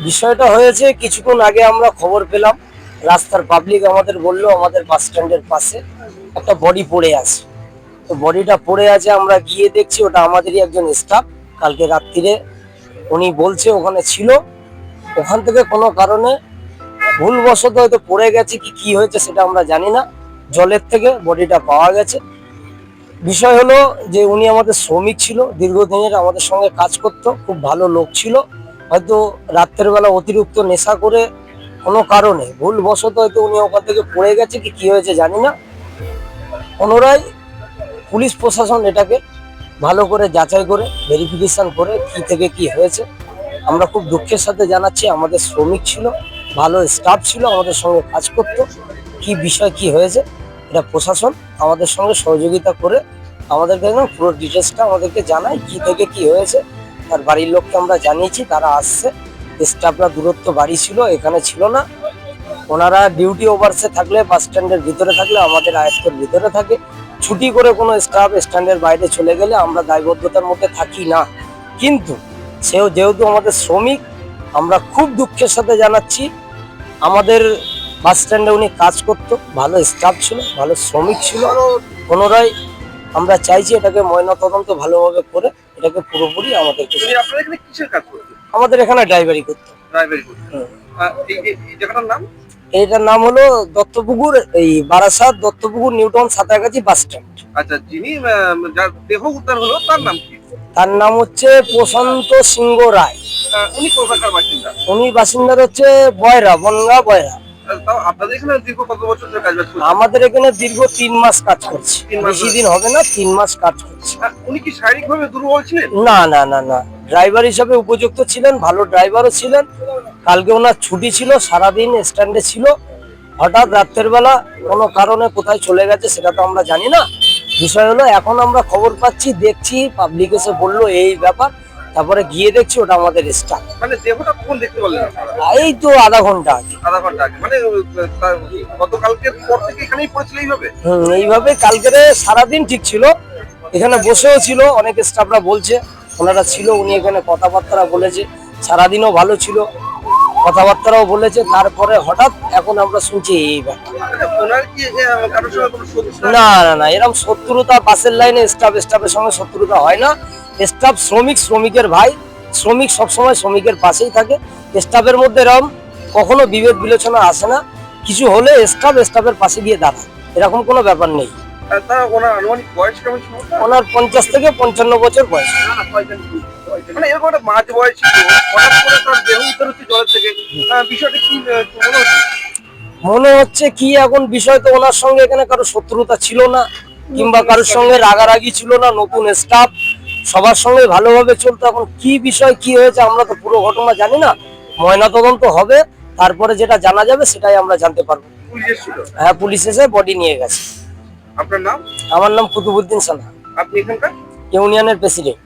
বিষয়টা হয়েছে, কিছুক্ষণ আগে আমরা খবর পেলাম, রাস্তার পাবলিক আমাদের বলল, আমাদের বাস স্ট্যান্ডের পাশে একটা বডি পড়ে আছে। তো বডিটা পড়ে আছে, আমরা গিয়ে দেখছি, ওটা আমাদেরই একজন স্টাফ কালকে রাত্রিরে উনি বলছে ওখানে ছিল। ওখান থেকে কোনো কারণে ভুলবশত হয়তো পড়ে গেছে কি কি হয়েছে সেটা আমরা জানি না। জলের থেকে বডিটা পাওয়া গেছে। বিষয় হলো যে উনি আমাদের শ্রমিক ছিল, দীর্ঘদিনের আমাদের সঙ্গে কাজ করতো, খুব ভালো লোক ছিল। হয়তো রাত্রের বেলা অতিরিক্ত নেশা করে কোনো কারণে, ভুলবশত হয়তো উনি ওখান থেকে পড়ে গেছে কি কি হয়েছে জানি না। পুনরায় পুলিশ প্রশাসন এটাকে ভালো করে যাচাই করে ভেরিফিকেশন করে কি থেকে কি হয়েছে। আমরা খুব দুঃখের সাথে জানাচ্ছি, আমাদের শ্রমিক ছিল, ভালো স্টাফ ছিল, আমাদের সঙ্গে কাজ করতো, কি বিষয়, কি হয়েছে, এটা প্রশাসন আমাদের সঙ্গে সহযোগিতা করে আমাদেরকে পুরো ডিটেলসটা আমাদেরকে জানায়, কি থেকে কি হয়েছে। তার বাড়ির লোককে আমরা জানিয়েছি, তারা আসছে। স্টাফরা দূরত্ব বাড়ি ছিল, এখানে ছিল না। ওনারা ডিউটি ওভারসে থাকলে বাস স্ট্যান্ডের ভিতরে থাকলে, আমাদের আয়ত্তের ভিতরে থাকে। ছুটি করে কোনো স্টাফ স্ট্যান্ডের বাইরে চলে গেলে আমরা দায়বদ্ধতার মধ্যে থাকি না। কিন্তু সেও যেহেতু আমাদের শ্রমিক, আমরা খুব দুঃখের সাথে জানাচ্ছি, আমাদের বাস স্ট্যান্ডে উনি কাজ করতো, ভালো স্টাফ ছিল, ভালো শ্রমিক ছিল। পুনরায় আমরা চাইছি এটাকে ময়নাতদন্ত ভালোভাবে করে এটাকে পুরোপুরি আমাদেরকে উনি আপনার এখানে কিসের কাজ করতেন আমাদের এখানে ড্রাইভারি করতো ড্রাইভারি করতেন জায়গাটার নাম? এইটার নাম হলো দত্তপুকুর এই Barasat Duttapukur Newton Santragachi bus stand. আচ্ছা যিনি যার দেহ উদ্ধার হলো তার নাম কি? তার নাম হচ্ছে প্রশান্ত সিংহ রায়। উনি কোথাকার বাসিন্দা? উনি বাসিন্দার হচ্ছে বয়রা বনগা বয়রা। আমাদের এখানে দীর্ঘ তিন মাস কাজ করছে। বেশি দিন হবে না তিন মাস কাজ করছে। উনি কি শারীরিকভাবে দুর্বল ছিলেন? না না না না। ড্রাইভার হিসাবে উপযুক্ত ছিলেন ভালো ড্রাইভারও ছিলেন। কালকে ওনার ছুটি ছিল সারাদিন স্ট্যান্ডে ছিল। হঠাৎ রাত্রের বেলা কোনো কারণে কোথায় চলে গেছে সেটা তো আমরা জানি না। বিষয় হলো এখন আমরা খবর পাচ্ছি দেখছি পাবলিক এসে বলল এই ব্যাপার। তারপরে গিয়ে দেখছি ওটা আমাদের স্টাফ মানে দেহটা কখন দেখতে পারলেন এই তো আধা ঘণ্টা আগে। আধা ঘণ্টা আগে। মানে গতকালকের পর থেকে এখানেই পড়েছিল এইভাবে? হুম, এইভাবে কালকেরে সারাদিন ঠিক ছিল। এখানে বসেও ছিল অনেক স্টাফরা বলছে। ওনারা ছিল উনি এখানে কথাবার্তা বলেছে। সারাদিনও ভালো ছিল। কথাবার্তারাও বলেছে। তারপরে হঠাৎ এখন আমরা শুনছি এই ব্যাপার। আচ্ছা, না না না এরকম শত্রুতা পাশের লাইনে স্টাফ স্টাফের সঙ্গে শত্রুতা হয় না। স্টাফ শ্রমিক শ্রমিকের ভাই শ্রমিক সবসময় শ্রমিকের পাশেই থাকে। স্টাফের মধ্যে এরকম কখনো বিভেদ বিলোচনা আসে না। কিছু হলে স্টাফ স্টাফের পাশে গিয়ে দাঁড়ায়। এরকম কোনো ব্যাপার নেই। ওনার বয়স ওনার পঞ্চাশ থেকে পঞ্চান্ন বছর বয়স। মানে এরকম একটা মাঝ বয়স হঠাৎ করে তার দেহ উদ্ধার হচ্ছে জলের থেকে। বিষয়টা কি মনে হচ্ছে? মনে হচ্ছে কি এখন বিষয় তো ওনার সঙ্গে এখানে কারও শত্রুতা ছিল না কিংবা কারোর সঙ্গে রাগারাগি ছিল না নতুন স্টাফ সবার সঙ্গে ভালোভাবে চলতো। এখন কি বিষয় কি হয়েছে আমরা তো পুরো ঘটনা জানি না। ময়না তদন্ত হবে তারপরে যেটা জানা যাবে সেটাই আমরা জানতে পারব। হ্যাঁ পুলিশ এসে বডি নিয়ে গেছে। আপনার নাম? আমার নাম কুতুবুদ্দিন সানা। আপনি এখানকার? ইউনিয়নের প্রেসিডেন্ট